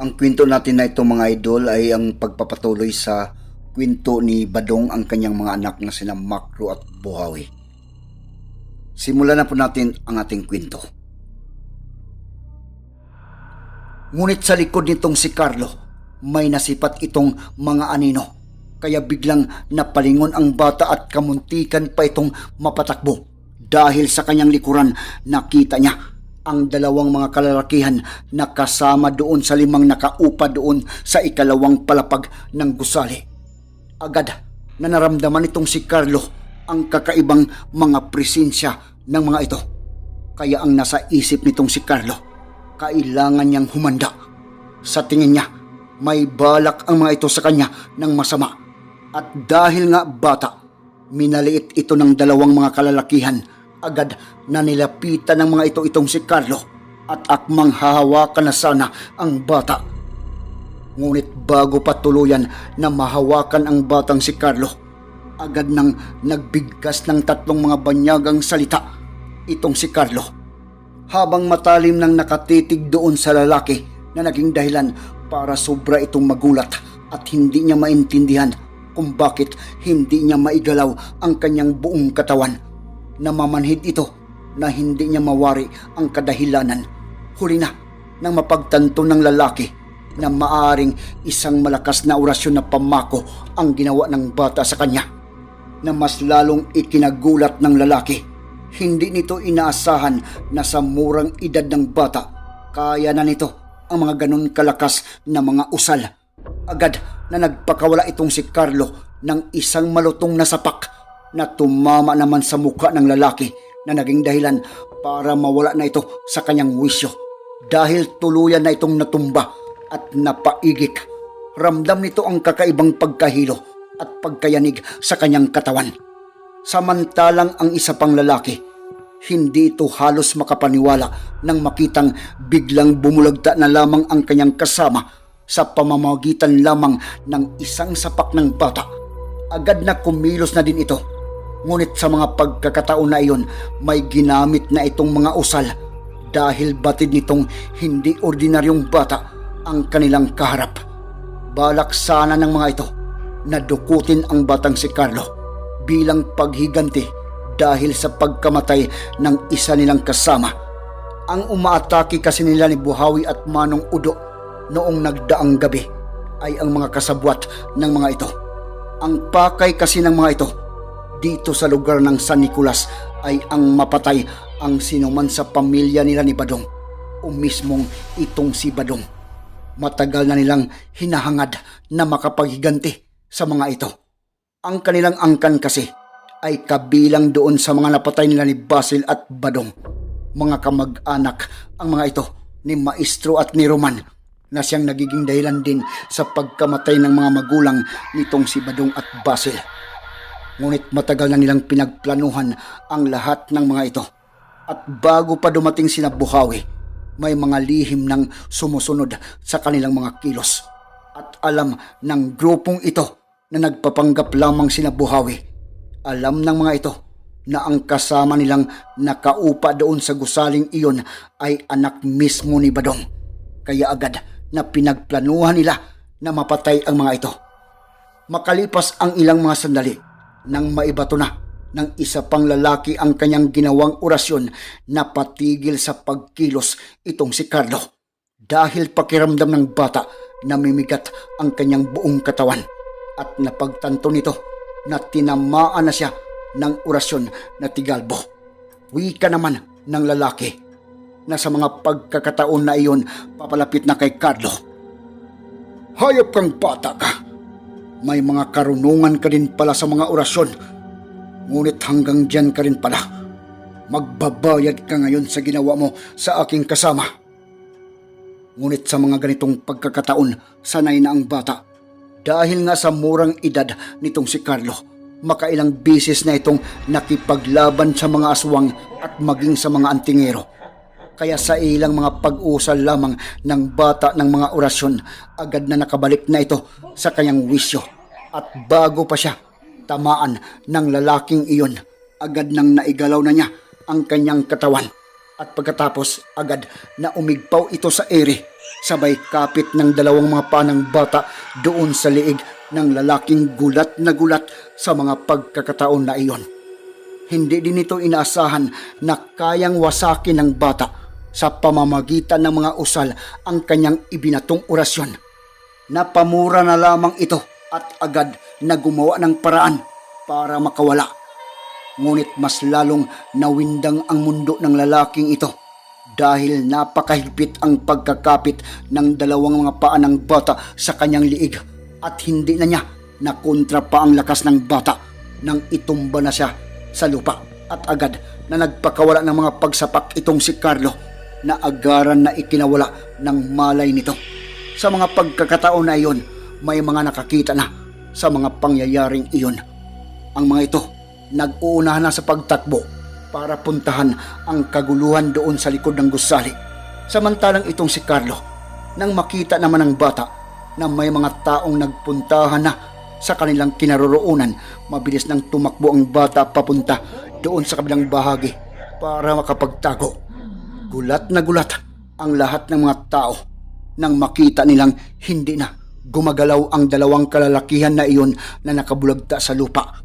Ang kwento natin na ito mga idol ay ang pagpapatuloy sa kwento ni Badong ang kanyang mga anak na sina Makro at Buhawi. Simulan na po natin ang ating kwento. Ngunit sa likod nitong si Carlo, may nasipat itong mga anino kaya biglang napalingon ang bata at kamuntikan pa itong mapatakbo. Dahil sa kanyang likuran, nakita niya ang dalawang mga kalalakihan na kasama doon sa limang nakaupa doon sa ikalawang palapag ng gusali. Agad na naramdaman itong si Carlo ang kakaibang mga presensya ng mga ito. Kaya ang nasa isip nitong si Carlo, kailangan niyang humanda. Sa tingin niya, may balak ang mga ito sa kanya ng masama. At dahil nga bata, minaliit ito ng dalawang mga kalalakihan, agad na nilapitan ng mga ito itong si Carlo at akmang hahawakan na sana ang bata. Ngunit bago pa tuluyan na mahawakan ang batang si Carlo, agad nang nagbigkas ng tatlong mga banyagang salita itong si Carlo. Habang matalim nang nakatitig doon sa lalaki na naging dahilan para sobra itong magulat at hindi niya maintindihan kung bakit hindi niya maigalaw ang kanyang buong katawan. Namamanhid ito na hindi niya mawari ang kadahilanan. Huli na nang mapagtanto ng lalaki na maaring isang malakas na orasyon na pamako ang ginawa ng bata sa kanya na mas lalong ikinagulat ng lalaki. Hindi nito inaasahan na sa murang edad ng bata, kaya na nito ang mga ganun kalakas na mga usal. Agad na nagpakawala itong si Carlo ng isang malutong na sapak na tumama naman sa mukha ng lalaki na naging dahilan para mawala na ito sa kanyang wisyo. Dahil tuluyan na itong natumba at napaigik. Ramdam nito ang kakaibang pagkahilo at pagkayanig sa kanyang katawan. Samantalang ang isa pang lalaki, hindi ito halos makapaniwala nang makitang biglang bumulagta na lamang ang kanyang kasama sa pamamagitan lamang ng isang sapak ng bata. Agad na kumilos na din ito. Ngunit sa mga pagkakataon na iyon, may ginamit na itong mga usal dahil batid nitong hindi ordinaryong bata ang kanilang kaharap. Balak sana ng mga ito na dukutin ang batang si Carlo bilang paghiganti dahil sa pagkamatay ng isa nilang kasama. Ang umaatake kasi nila ni Buhawi at Manong Udo noong nagdaang gabi ay ang mga kasabwat ng mga ito. Ang pakay kasi ng mga ito dito sa lugar ng San Nicolas ay ang mapatay ang sinuman sa pamilya nila ni Badong o mismong itong si Badong. Matagal na nilang hinahangad na makapaghiganti sa mga ito. Ang kanilang angkan kasi ay kabilang doon sa mga napatay nila ni Basil at Badong. Mga kamag-anak ang mga ito ni Maestro at ni Roman na siyang nagiging dahilan din sa pagkamatay ng mga magulang nitong si Badong at Basil. Ngunit matagal na nilang pinagplanuhan ang lahat ng mga ito. At bago pa dumating sina Buhawi, may mga lihim ng sumusunod sa kanilang mga kilos. At alam ng grupong ito na nagpapanggap lamang sina Buhawi. Alam ng mga ito na ang kasama nilang nakaupa doon sa gusaling iyon ay anak mismo ni Badong. Kaya agad na pinagplanuhan nila na mapatay ang mga ito. Makalipas ang ilang mga sandali, nang maibato na ng isa pang lalaki ang kanyang ginawang orasyon na patigil sa pagkilos itong si Carlo. Dahil pakiramdam ng bata na mimigat ang kanyang buong katawan at napagtanto nito na tinamaan na siya ng orasyon na tigalbo. Wika naman ng lalaki na sa mga pagkakataon na iyon papalapit na kay Carlo. Hayop kang bata ka! May mga karunungan ka din pala sa mga orasyon. Ngunit hanggang dyan ka rin pala. Magbabayad ka ngayon sa ginawa mo sa aking kasama. Ngunit sa mga ganitong pagkakataon, sanay na ang bata. Dahil nga sa murang edad nitong si Carlo, makailang bisis na itong nakipaglaban sa mga aswang at maging sa mga antingero. Kaya sa ilang mga pag-usal lamang ng bata ng mga orasyon, agad na nakabalik na ito sa kanyang wisyo. At bago pa siya tamaan ng lalaking iyon, agad nang naigalaw na niya ang kanyang katawan. At pagkatapos, agad na umigpaw ito sa ere, sabay kapit ng dalawang mga panang bata doon sa liig ng lalaking gulat na gulat sa mga pagkakataon na iyon. Hindi din ito inaasahan na kayang wasakin ng bata sa pamamagitan ng mga usal ang kanyang ibinatong orasyon. Napamura na lamang ito at agad na gumawa ng paraan para makawala. Ngunit mas lalong nawindang ang mundo ng lalaking ito dahil napakahigpit ang pagkakapit ng dalawang mga paa ng bata sa kanyang liig at hindi na niya nakontra pa ang lakas ng bata nang itumba na siya sa lupa at agad na nagpakawala ng mga pagsapak itong si Carlo na agaran na ikinawala ng malay nito. Sa mga pagkakataon na iyon, may mga nakakita na sa mga pangyayaring iyon. Ang mga ito, nag-uunahan na sa pagtakbo para puntahan ang kaguluhan doon sa likod ng gusali. Samantalang itong si Carlo, nang makita naman ng bata na may mga taong nagpuntahan na sa kanilang kinaroroonan, mabilis nang tumakbo ang bata papunta doon sa kabilang bahagi para makapagtago. Gulat na gulat ang lahat ng mga tao nang makita nilang hindi na gumagalaw ang dalawang kalalakihan na iyon na nakabulagta sa lupa.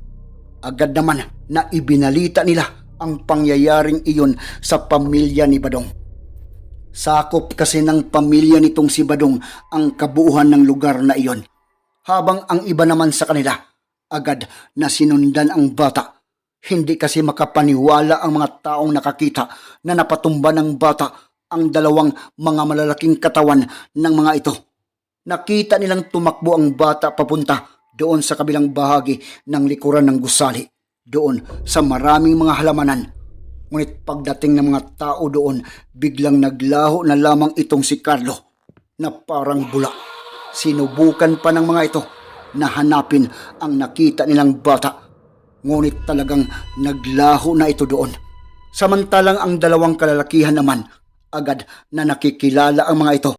Agad naman na ibinalita nila ang pangyayaring iyon sa pamilya ni Badong. Sakop kasi ng pamilya nitong si Badong ang kabuuhan ng lugar na iyon. Habang ang iba naman sa kanila, agad na sinundan ang bata. Hindi kasi makapaniwala ang mga taong nakakita na napatumba ng bata ang dalawang mga malalaking katawan ng mga ito. Nakita nilang tumakbo ang bata papunta doon sa kabilang bahagi ng likuran ng gusali, doon sa maraming mga halamanan. Ngunit pagdating ng mga tao doon, biglang naglaho na lamang itong si Carlo na parang bula. Sinubukan pa ng mga ito na hanapin ang nakita nilang bata. Ngunit talagang naglaho na ito doon. Samantalang ang dalawang kalalakihan naman, agad na nakikilala ang mga ito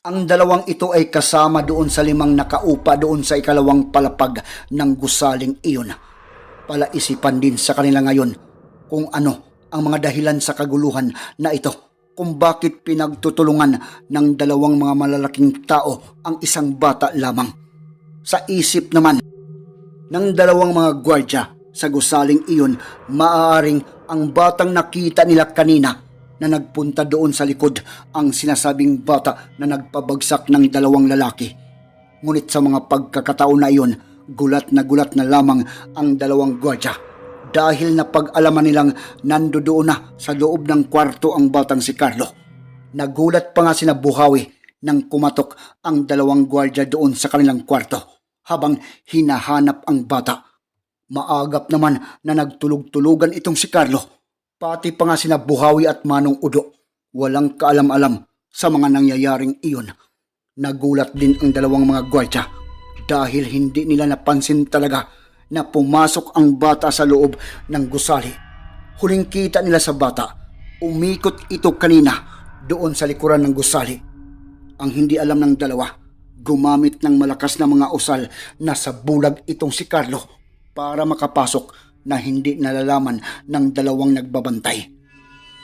ang dalawang ito ay kasama doon sa limang nakaupa doon sa ikalawang palapag ng gusaling iyon. Palaisipan din sa kanila ngayon kung ano ang mga dahilan sa kaguluhan na ito kung bakit pinagtutulungan ng dalawang mga malalaking tao ang isang bata lamang. Sa isip naman ng dalawang mga gwardya sa gusaling iyon, maaaring ang batang nakita nila kanina na nagpunta doon sa likod ang sinasabing bata na nagpabagsak ng dalawang lalaki. Ngunit sa mga pagkakataon na iyon, gulat na gulat na lamang ang dalawang gwardya dahil napag-alaman nilang nandoon na sa loob ng kwarto ang batang si Carlo. Nagulat pa nga sina Buhawi nang kumatok ang dalawang gwardya doon sa kanilang kwarto habang hinahanap ang bata. Maagap naman na nagtulog-tulugan itong si Carlo Pati pa nga sina Buhawi at Manong Udo, walang kaalam-alam sa mga nangyayaring iyon. Nagulat din ang dalawang mga gwardya dahil hindi nila napansin talaga na pumasok ang bata sa loob ng gusali. Huling kita nila sa bata, umikot ito kanina doon sa likuran ng gusali. Ang hindi alam ng dalawa, gumamit ng malakas na mga usal na sa bulag itong si Carlo para makapasok na hindi nalalaman ng dalawang nagbabantay.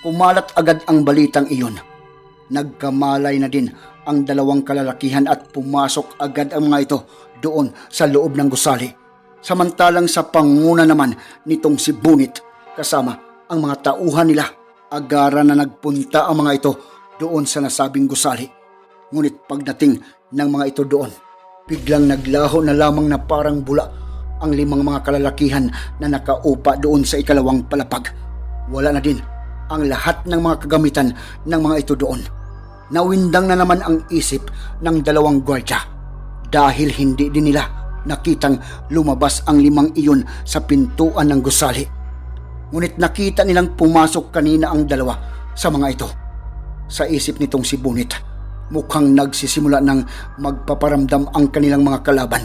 Kumalat agad ang balitang iyon. Nagkamalay na din ang dalawang kalalakihan at pumasok agad ang mga ito doon sa loob ng gusali. Samantalang sa panguna naman nitong si Bunit kasama ang mga tauhan nila, agara na nagpunta ang mga ito doon sa nasabing gusali. Ngunit pagdating ng mga ito doon, biglang naglaho na lamang na parang bula ang limang mga kalalakihan na nakaupa doon sa ikalawang palapag. Wala na din ang lahat ng mga kagamitan ng mga ito doon. Nawindang na naman ang isip ng dalawang gwardya dahil hindi din nila nakitang lumabas ang limang iyon sa pintuan ng gusali. Ngunit nakita nilang pumasok kanina ang dalawa sa mga ito. Sa isip nitong si Bunit, mukhang nagsisimula ng magpaparamdam ang kanilang mga kalaban.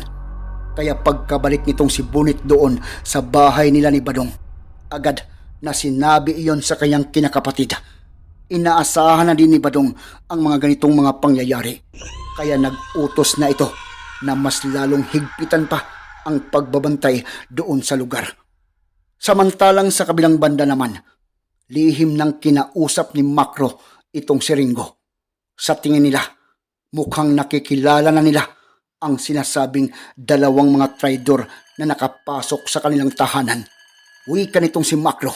Kaya pagkabalik nitong si Bunit doon sa bahay nila ni Badong, agad na sinabi iyon sa kanyang kinakapatid. Inaasahan na din ni Badong ang mga ganitong mga pangyayari. Kaya nag-utos na ito na mas lalong higpitan pa ang pagbabantay doon sa lugar. Samantalang sa kabilang banda naman, lihim ng kinausap ni Makro itong si Ringo. Sa tingin nila, mukhang nakikilala na nila ang sinasabing dalawang mga traidor na nakapasok sa kanilang tahanan. Wika nitong si Makro.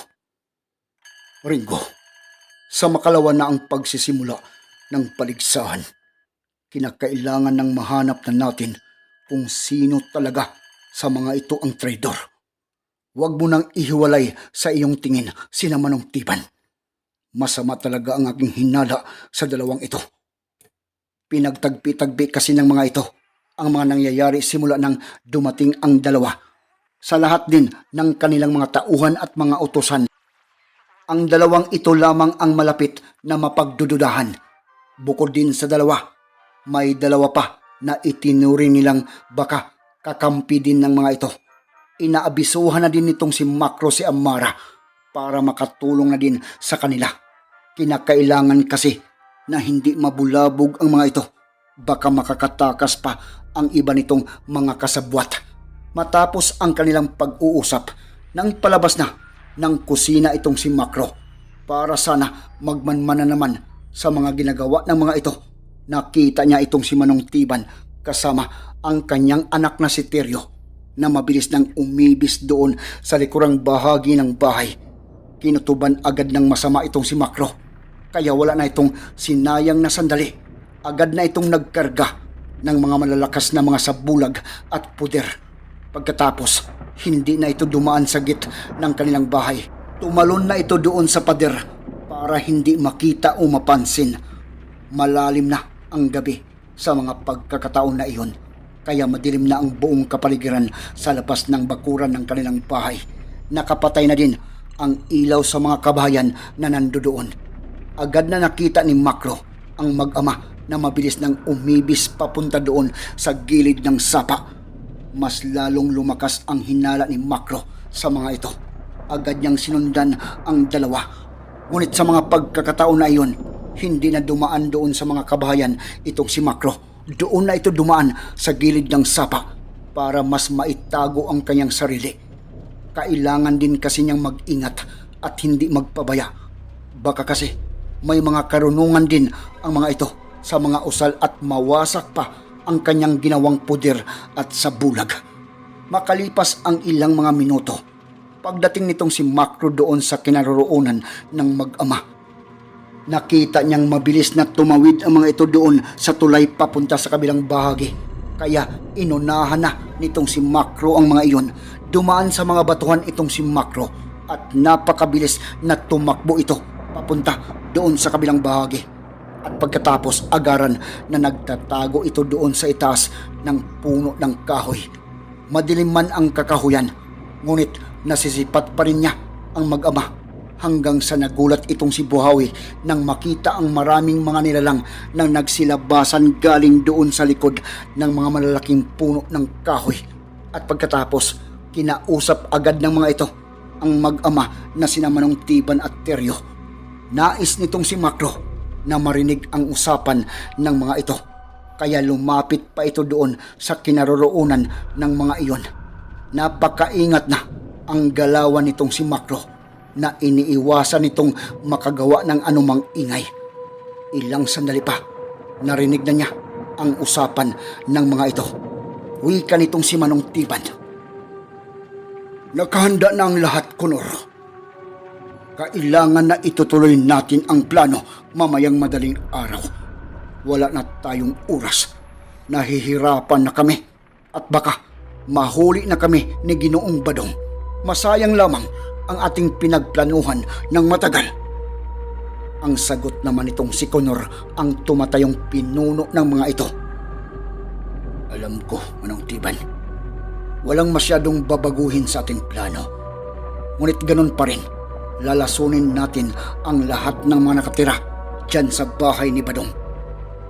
Ringo, sa makalawa na ang pagsisimula ng paligsahan, kinakailangan ng mahanap na natin kung sino talaga sa mga ito ang traidor. Huwag mo nang ihiwalay sa iyong tingin sina Manong Tiban. Masama talaga ang aking hinala sa dalawang ito. Pinagtagpi-tagbi kasi ng mga ito ang mga nangyayari simula nang dumating ang dalawa. Sa lahat din ng kanilang mga tauhan at mga utosan. Ang dalawang ito lamang ang malapit na mapagdududahan. Bukod din sa dalawa, may dalawa pa na itinuring nilang baka kakampi din ng mga ito. Inaabisuhan na din nitong si Makro si Amara para makatulong na din sa kanila. Kinakailangan kasi na hindi mabulabog ang mga ito. Baka makakatakas pa ang iba nitong mga kasabwat. Matapos ang kanilang pag-uusap, nang palabas na ng kusina itong si Makro para sana magmanmana naman sa mga ginagawa ng mga ito. Nakita niya itong si Manong Tiban kasama ang kanyang anak na si Teryo na mabilis nang umibis doon sa likurang bahagi ng bahay. Kinutuban agad ng masama itong si Makro. Kaya wala na itong sinayang na sandali. Agad na itong nagkarga ng mga malalakas na mga sabulag at puder. Pagkatapos, hindi na ito dumaan sa git ng kanilang bahay. Tumalon na ito doon sa pader para hindi makita o mapansin. Malalim na ang gabi sa mga pagkakataon na iyon. Kaya madilim na ang buong kapaligiran sa labas ng bakuran ng kanilang bahay. Nakapatay na din ang ilaw sa mga kabahayan na nandoon. Agad na nakita ni Makro ang mag-ama na mabilis nang umibis papunta doon sa gilid ng sapa. Mas lalong lumakas ang hinala ni Makro sa mga ito. Agad niyang sinundan ang dalawa. Ngunit sa mga pagkakataon na iyon, hindi na dumaan doon sa mga kabahayan itong si Makro. Doon na ito dumaan sa gilid ng sapa para mas maitago ang kanyang sarili. Kailangan din kasi niyang mag-ingat at hindi magpabaya. Baka kasi may mga karunungan din ang mga ito sa mga usal at mawasak pa ang kanyang ginawang puder at sabulag. Makalipas ang ilang mga minuto, pagdating nitong si Makro doon sa kinaroroonan ng mag-ama, nakita niyang mabilis na tumawid ang mga ito doon sa tulay papunta sa kabilang bahagi. Kaya inunahan na nitong si Makro ang mga iyon. Dumaan sa mga batuhan itong si Makro at napakabilis na tumakbo ito papunta doon sa kabilang bahagi. At pagkatapos agaran na nagtatago ito doon sa itaas ng puno ng kahoy. Madilim man ang kakahuyan, ngunit nasisipat pa rin niya ang mag-ama hanggang sa nagulat itong si Buhawi nang makita ang maraming mga nilalang nang nagsilabasan galing doon sa likod ng mga malalaking puno ng kahoy. At pagkatapos, kinausap agad ng mga ito ang mag-ama na sina Manong Tiban at Teryo. Nais nitong si Makro na marinig ang usapan ng mga ito. Kaya lumapit pa ito doon sa kinaroroonan ng mga iyon. Napakaingat na ang galawan nitong si Makro na iniiwasan nitong makagawa ng anumang ingay. Ilang sandali pa, narinig na niya ang usapan ng mga ito. Wika nitong si Manong Tiban. Nakahanda na ang lahat, Kunor. Kailangan na itutuloy natin ang plano mamayang madaling araw. Wala na tayong oras. Nahihirapan na kami at baka mahuli na kami ni Ginoong Badong. Masayang lamang ang ating pinagplanuhan ng matagal. Ang sagot naman itong si Conor ang tumatayong pinuno ng mga ito. Alam ko, Manong Tiban, walang masyadong babaguhin sa ating plano. Ngunit ganun pa rin, lalasunin natin ang lahat ng mga nakatira dyan sa bahay ni Badong.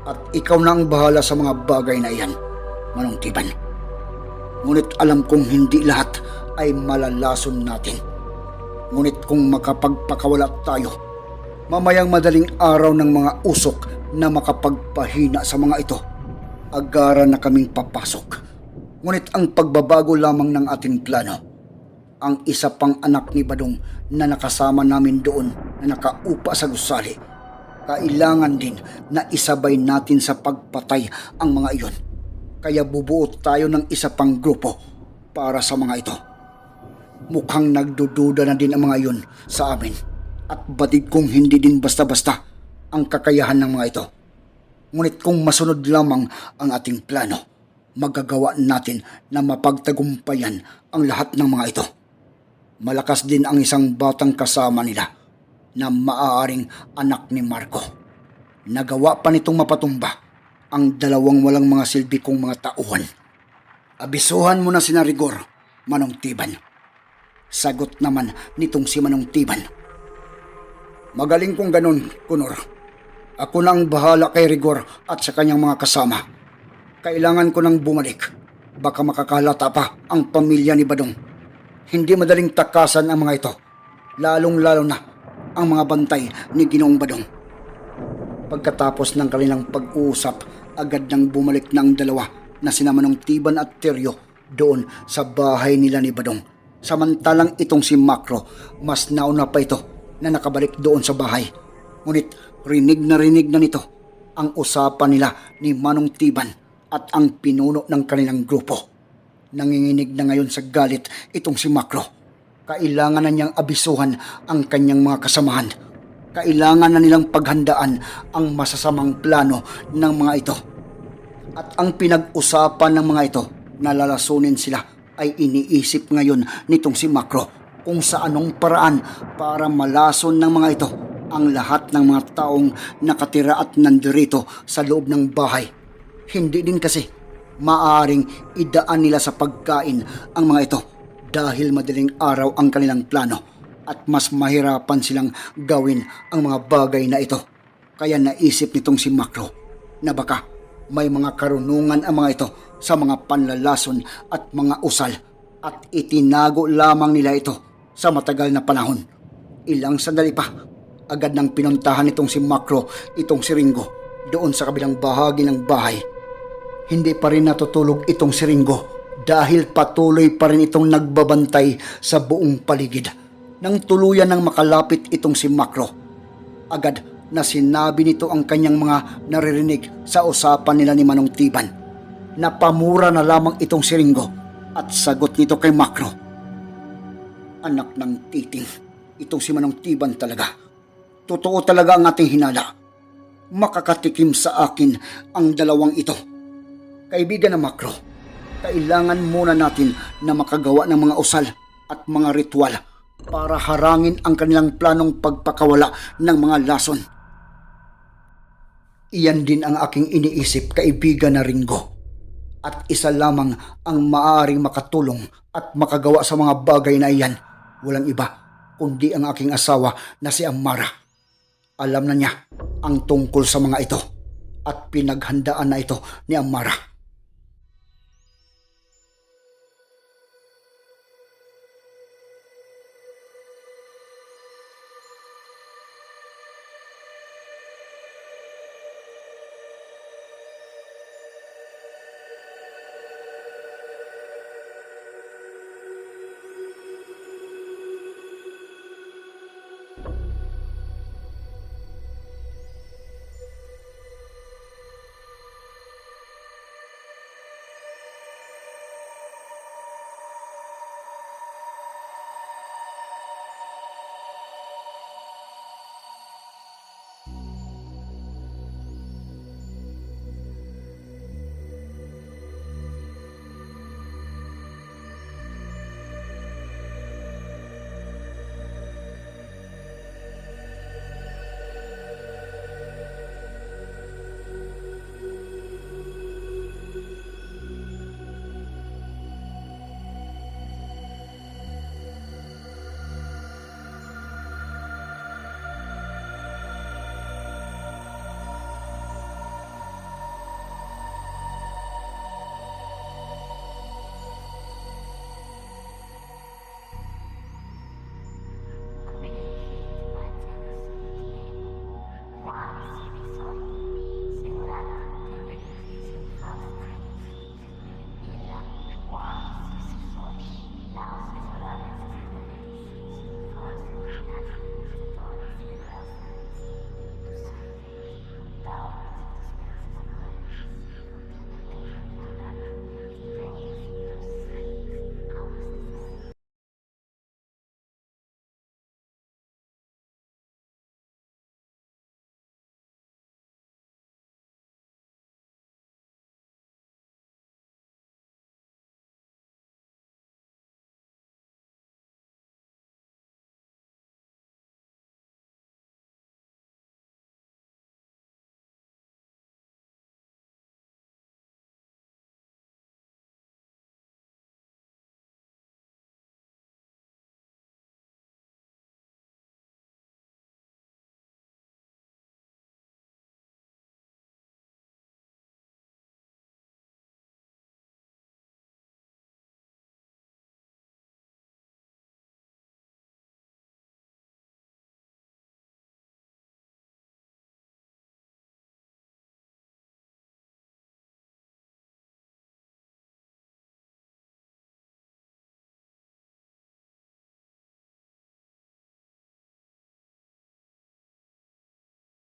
At ikaw na ang bahala sa mga bagay na iyan, Manong Tiban. Ngunit alam kong hindi lahat ay malalason natin. Ngunit kung makapagpakawala tayo, mamayang madaling araw ng mga usok na makapagpahina sa mga ito, agara na kaming papasok. Ngunit ang pagbabago lamang ng ating plano, ang isa pang anak ni Badong na nakasama namin doon na nakaupa sa gusali, kailangan din na isabay natin sa pagpatay ang mga iyon. Kaya bubuo tayo ng isa pang grupo para sa mga ito. Mukhang nagdududa na din ang mga iyon sa amin at batid kong hindi din basta-basta ang kakayahan ng mga ito. Ngunit kung masunod lamang ang ating plano, magagawa natin na mapagtagumpayan ang lahat ng mga ito. Malakas din ang isang batang kasama nila na maaaring anak ni Marco. Nagawa pa nitong mapatumba ang dalawang walang mga silbi kong mga tauhan. Abisuhan mo na si Rigor, Manong Tiban. Sagot naman nitong si Manong Tiban. Magaling kong ganun, Kunor. Ako na ang bahala kay Rigor at sa kanyang mga kasama. Kailangan ko nang bumalik. Baka makakalata pa ang pamilya ni Badong. Hindi madaling takasan ang mga ito. Lalong-lalo na ang mga bantay ni Ginoong Badong. Pagkatapos ng kanilang pag-uusap, agad nang bumalik na dalawa na sinama ng Tiban at Teryo doon sa bahay nila ni Badong. Samantalang itong si Makro, mas nauna pa ito na nakabalik doon sa bahay. Ngunit rinig na rinig na nito ang usapan nila ni Manong Tiban at ang pinuno ng kanilang grupo. Nanginginig na ngayon sa galit itong si Makro. Kailangan na niyang abisuhan ang kanyang mga kasamahan. Kailangan na nilang paghandaan ang masasamang plano ng mga ito. At ang pinag-usapan ng mga ito na lalasunin sila ay iniisip ngayon nitong si Makro kung sa anong paraan para malason ng mga ito ang lahat ng mga taong nakatira at nandirito sa loob ng bahay. Hindi din kasi maaring idaan nila sa pagkain ang mga ito dahil madaling araw ang kanilang plano at mas mahirapan silang gawin ang mga bagay na ito. Kaya naisip nitong si Makro na baka may mga karunungan ang mga ito sa mga panlalason at mga usal at itinago lamang nila ito sa matagal na panahon. Ilang sandali pa, agad nang pinuntahan nitong si Makro itong si Ringo doon sa kabilang bahagi ng bahay. Hindi pa rin natutulog itong si Ringo dahil patuloy pa rin itong nagbabantay sa buong paligid. Nang tuluyan ng makalapit itong si Makro, agad na sinabi nito ang kanyang mga naririnig sa usapan nila ni Manong Tiban. Napamura na lamang itong si Ringo at sagot nito kay Makro. Anak ng titing, itong si Manong Tiban talaga. Totoo talaga ang ating hinala. Makakatikim sa akin ang dalawang ito. Kaibigan na Makro, kailangan muna natin na makagawa ng mga usal at mga ritual para harangin ang kanilang planong pagpakawala ng mga lason. Iyan din ang aking iniisip, kaibigan na Ringo. At isa lamang ang maaaring makatulong at makagawa sa mga bagay na iyan. Walang iba, kundi ang aking asawa na si Amara. Alam na niya ang tungkol sa mga ito at pinaghandaan na ito ni Amara.